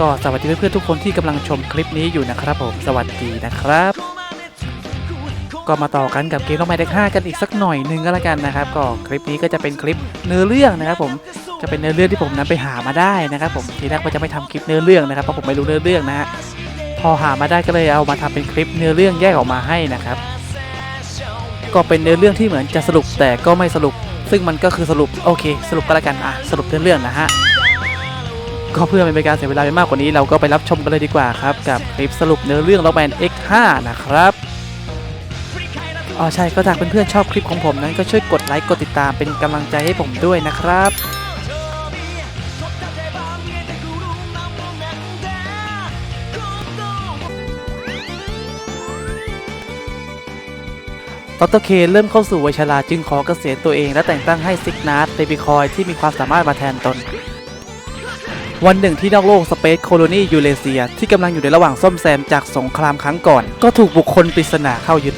ก็สวัสดีเพื่อนๆทุกคนที่กำลังชมคลิปนี้อยู่นะครับผมสวัสดีนะครับ ก็มาต่อกันกับเกมน้องไม้เด็ก5กันอีกสักหน่อยหนึงก็แล้วกันนะครับ ก็คลิปนี้ก็จะเป็นคลิปเนื้อเรื่องนะครับ ผมจะเป็นเนื้อเรื่องที่ผมนั้นไปหามาได้นะครับผมทีแรกว่จะไม่ทำคลิปเนื้อเรื่องนะครับเพราะผมไม่รู้เนื้อเรื่องนะฮะพอหามาได้ก็เลยเอามาทำเป็นคลิปเนื้อเรื่องแยกออกมาให้นะครับ ก็เป็นเนื้อเรื่องที่เหมือนจะสรุปแต่ก็ไม่สรุป ซึ่งมันก็คือสรุปโอเค สรุปก็แล้วกันอะสรุปเนื้อเรื่องนะฮะ ก็เพื่อไม่เป็นการเสียเวลาไปมากกว่านี้เราก็ไปรับชมกันเลยดีกว่าครับ กับคลิปสรุปเนื้อเรื่องล็อกแมน X5 นะครับอ๋อใช่ก็ถ้าเพื่อนๆชอบคลิปของผมนั้นก็ช่วยกดไลค์กดติดตามเป็นกำลังใจให้ผมด้วยนะครับดรเคเริ่มเข้าสู่วัยชราจึงขอเกษียณตัวเองและแต่งตั้งให้ซิกนาร์ดเดบิคอยที่มีความสามารถมาแทนตน วันหนึ่งที่นอกโลกสเปซโคโลนียูเรเซีย ที่กำลังอยู่ในระหว่างซ่อมแซมจากสงครามครั้งก่อน ก็ถูกบุคคลปริศนาเข้ายึด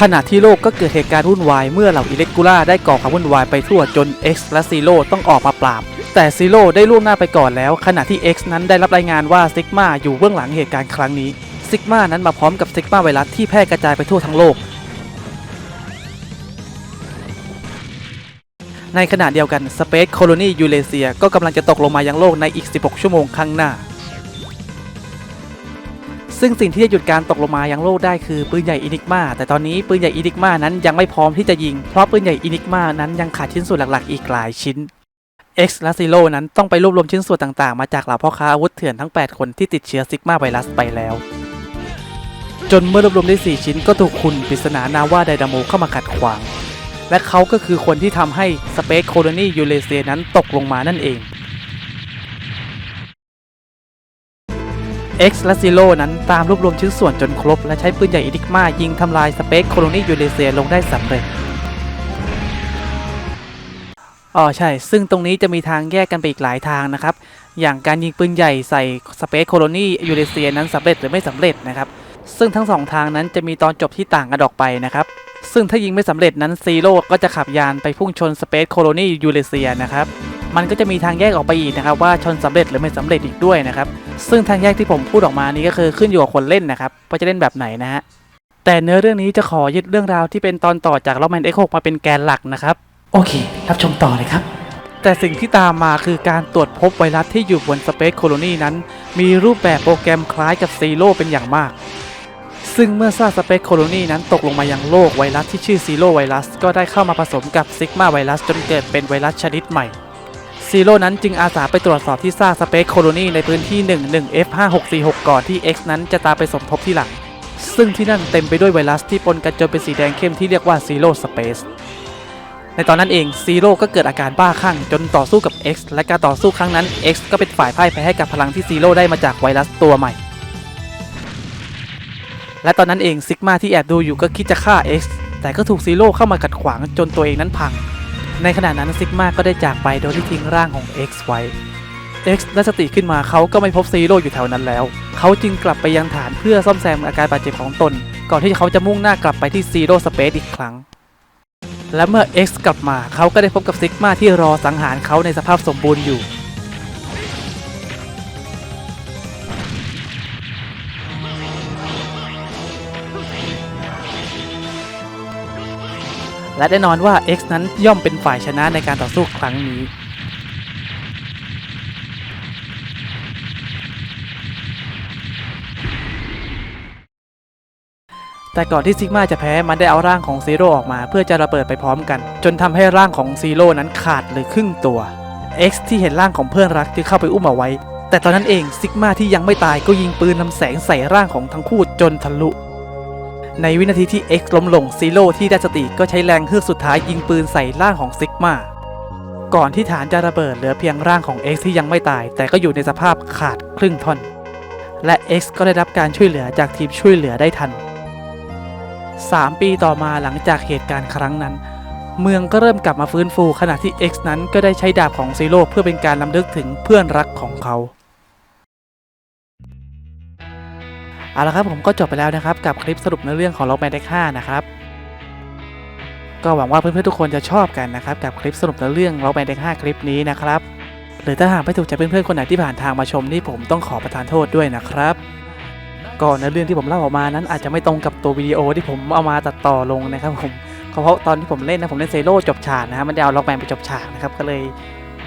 ขณะที่โลกก็เกิดเหตุการณ์วุ่นวายเมื่อเหล่าอิเล็กกูล่าได้ก่อความวุ่นวายไปทั่วจน X และซีโร่ต้องออกมาปราบ แต่ซีโร่ได้ล่วงหน้าไปก่อนแล้ว ขณะที่ X นั้นได้รับรายงานว่าซิกมาอยู่เบื้องหลังเหตุการณ์ครั้งนี้ซิกมานั้นมาพร้อมกับซิกมาไวรัสที่แพร่กระจายไปทั่วทั้งโลก ในขณะเดียวกัน Space Colony Eurasia ก็กำลังจะตกลงมายังโลกในอีก 16 ชั่วโมงข้างหน้า ซึ่งสิ่งที่จะหยุดการตกลงมายังโลกได้คือปืนใหญ่อินิกมาแต่ตอนนี้ปืนใหญ่อินิกมานั้นยังไม่พร้อมที่จะยิง เพราะปืนใหญ่อินิกมานั้นยังขาดชิ้นส่วนหลักๆ อีกหลายชิ้น X และ Zero นั้นต้องไปรวบรวมชิ้นส่วนต่างๆ มาจากเหล่าพ่อค้าอาวุธเถื่อนทั้ง 8 คนที่ติดเชื้อซิกมาไวรัสไปแล้ว จนเมื่อรวบรวมได้ 4 ชิ้นก็ถูกคุณปริศนานาว่าไดนาโมเข้ามาขัดขวาง และเขาก็คือคนที่ทำให้ Space Colony Eurasia นั้นตกลงมานั่นเอง X และ Zero นั้นตามรวบรวมชิ้นส่วนจนครบ และใช้ปืนใหญ่อินิกมายิงทำลาย Space Colony Eurasia ลงได้สำเร็จ อ๋อใช่ ซึ่งตรงนี้จะมีทางแยกกันไปอีกหลายทางนะครับ อย่างการยิงปืนใหญ่ใส่ Space Colony Eurasia นั้นสำเร็จหรือไม่สำเร็จนะครับ ซึ่งทั้งสองทางนั้นจะมีตอนจบที่ต่างกันออกไปนะครับ ซึ่งถ้ายิงไม่สำเร็จนั้นซีโร่ก็จะขับยานไปพุ่งชน Space Colony Eurasia นะครับมันก็จะมีทางแยกออกไปอีกนะครับว่าชนสำเร็จหรือไม่สำเร็จอีกด้วยนะครับซึ่งทางแยกที่ผมพูดออกมานี้ก็คือขึ้นอยู่กับคนเล่นนะครับว่าจะเล่นแบบไหนนะฮะแต่เนื้อเรื่องนี้จะขอยึดเรื่องราวที่เป็นตอนต่อจาก Rockman X6 มาเป็นแกนหลักนะครับโอเค รับชมต่อเลยครับ แต่สิ่งที่ตามมาคือการตรวจพบไวรัสที่อยู่บน Space Colony นั้น มีรูปแบบโปรแกรมคล้ายกับซีโร่เป็นอย่างมาก ซึ่งเมื่อซากสเปซโคโลนีนั้นตกลงมายังโลกไวรัสที่ชื่อซีโรไวรัสก็ได้เข้ามาผสมกับซิกมาไวรัสจนเกิดเป็นไวรัสชนิดใหม่ซีโร่นั้นจึงอาสาไปตรวจสอบที่ซากสเปซโคโลนีในพื้นที่ 11F5646 ก่อนที่ X นั้นจะตามไปสมทบที่หลัง ซึ่งที่นั่นเต็มไปด้วยไวรัสที่ปนกันจนเป็นสีแดงเข้มที่เรียกว่าซีโร่สเปซในตอนนั้นเองซีโร่ก็เกิดอาการบ้าคลั่งจนต่อสู้กับ X และการต่อสู้ครั้งนั้น X ก็เป็นฝ่ายพ่ายแพ้ให้กับพลังที่ซีโร่ได้มาจากไวรัสตัวใหม่ และตอนนั้นเองซิกมาที่แอบดูอยู่ก็คิดจะฆ่า X แต่ก็ถูกซีโร่เข้ามากัดขวางจนตัวเองนั้นพัง ในขณะนั้นซิกมาก็ได้จากไปโดยที่ทิ้งร่างของ X ไว้ X ได้สติขึ้นมาเขาก็ไม่พบซีโร่อยู่แถวนั้นแล้ว เขาจึงกลับไปยังฐานเพื่อซ่อมแซมอาการบาดเจ็บของตน ก่อนที่เขาจะมุ่งหน้ากลับไปที่ซีโร่สเปซอีกครั้ง และเมื่อ X กลับมาเขาก็ได้พบกับซิกมาที่รอสังหารเขาในสภาพสมบูรณ์อยู่ และแน่นอนว่า X นั้นย่อมเป็นฝ่ายชนะในการต่อสู้ครั้งนี้ แต่ก่อนที่ซิกมาจะแพ้มันได้เอาร่างของซีโร่ออกมา เพื่อจะระเบิดไปพร้อมกัน จนทำให้ร่างของซีโร่นั้นขาดหรือครึ่งตัว X ที่เห็นร่างของเพื่อนรักจึงเข้าไปอุ้มเอาไว้ แต่ตอนนั้นเองซิกมาที่ยังไม่ตายก็ยิงปืนลำแสงใส่ร่างของทั้งคู่จนทะลุ ในวินาทีที่ X ล้มลงซีโร่ที่ได้สติก็ใช้แรงเฮือกสุดท้ายยิงปืนใส่ร่างของซิกมาก่อนที่ฐานจะระเบิดเหลือเพียงร่างของ X ที่ยังไม่ตาย แต่ก็อยู่ในสภาพขาดครึ่งท่อน และ X ก็ได้รับการช่วยเหลือจากทีมช่วยเหลือได้ทัน 3 ปีต่อมาหลังจากเหตุการณ์ครั้งนั้น เมืองก็เริ่มกลับมาฟื้นฟูขณะที่ X นั้นก็ได้ใช้ดาบของซีโร่เพื่อเป็นการลำลึกถึงเพื่อนรักของเขา เอาละครับผมก็จบไปแล้วนะครับกับคลิปสรุปในอเรื่องของล็อกแมนเด็ก5นะครับก็หวังว่าเพื่อนๆทุกคนจะชอบกันนะครับกับคลิปสรุปในอเรื่องล็อกแมนเด็ก5คลิปนี้นะครับหรือถ้าหากไม่ถูกใจเพื่อนๆคนไหนที่ผ่านทางมาชมนี่ผมต้องขอประทานโทษด้วยนะครับก่อนในเรื่องที่ผมเล่าออกมานั้นอาจจะไม่ตรงกับตัววิดีโอที่ผมเอามาตัดต่อลงนะครับผมเพราะตอนที่ผมเล่นนะผมเล่นเซโร่จบฉากนะครับมันจะเอาล็อกแมนไปจบฉากนะครับก็เลย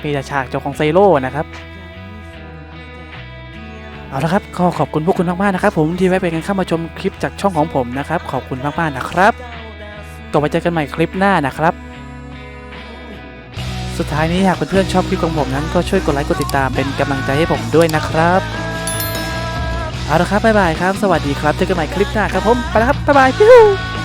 มีแต่ฉากจบของเซโร่นะครับ เอาละครับก็ขอบคุณพวกคุณมากๆนะครับ ผมที่แวะไปกันเข้ามาชมคลิปจากช่องของผมนะครับ ขอบคุณมากๆนะครับก็ไว้เจอกันใหม่คลิปหน้านะครับ สุดท้ายนี้หากเพื่อนๆชอบคลิปของผมนั้นก็ช่วยกดไลค์กดติดตามเป็นกำลังใจให้ผมด้วยนะครับเอาละครับบ๊ายบายครับ สวัสดีครับเจอกันใหม่คลิปหน้าครับผมไปแล้วครับบ๊ายบายพิว